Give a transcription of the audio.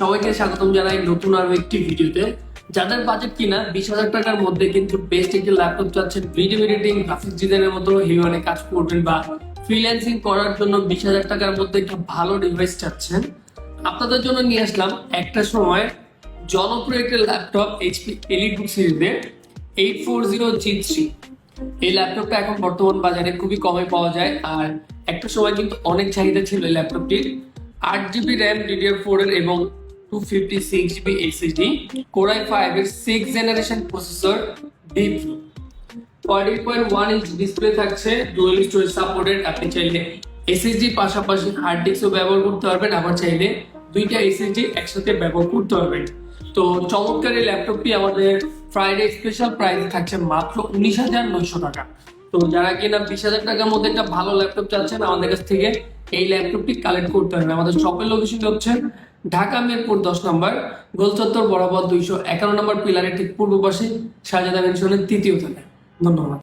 সবাইকে স্বাগতম জানাই নতুন আরও একটি ভিডিওতে। যাদের বাজেট কিনা বিশ হাজার টাকার মধ্যে কিন্তু বেস্ট একটি ল্যাপটপ চাচ্ছেন ভিডিও এডিটিং গ্রাফিক্স ডিজাইনের মতো হিউয়ানে কাজ করবেন বা ফ্রিল্যান্সিং করার জন্য বিশ হাজার টাকার মধ্যে একটা ভালো ডিভাইস চাচ্ছেন। আপনাদের জন্য নিয়ে আসলাম একটা সময় জনপ্রিয় একটা ল্যাপটপ এইচপি এলিটবুক সিরিজের eight four zero G three এই ল্যাপটপটা এখন বর্তমান বাজারে খুবই কমে পাওয়া যায় আর একটা সময় কিন্তু অনেক চাহিদা ছিল এই ল্যাপটপটির আট জিবি র্যাম ডিডিআর ফোর এর এবং two fifty six GB SSD core i five এর six generation processor deep forty point one inch display থাকছে ডুয়েল স্টোরেজ সাপোর্টেড আপনি চাইলে এসএসডি পাশাপাশি হার্ড ডিস্কও ব্যবহার করতে পারবেন। আবার চাইলে দুইটা এসএসডি একসাথে ব্যবহার করতে পারবেন। তো চমৎকার ল্যাপটপটি আমাদের ফ্রাইডে স্পেশাল প্রাইস থাকছে মাত্র উনিশ হাজার নয়শো টাকা। তো যারা কিনা বিশ হাজার টাকার মধ্যে একটা ভালো ল্যাপটপ চাচ্ছেন, আমাদের কাছ থেকে এই ল্যাপটপটি কালেক্ট করতে হবে। আমাদের শপের লোকেশন হচ্ছে ঢাকা মিরপুর দশ নম্বর। গোলচত্বর বরাবর দুইশো একান্ন নম্বর পিলারের ঠিক পূর্ব পাশে শাহজাদা মেনশনের তৃতীয় তলায়। ধন্যবাদ।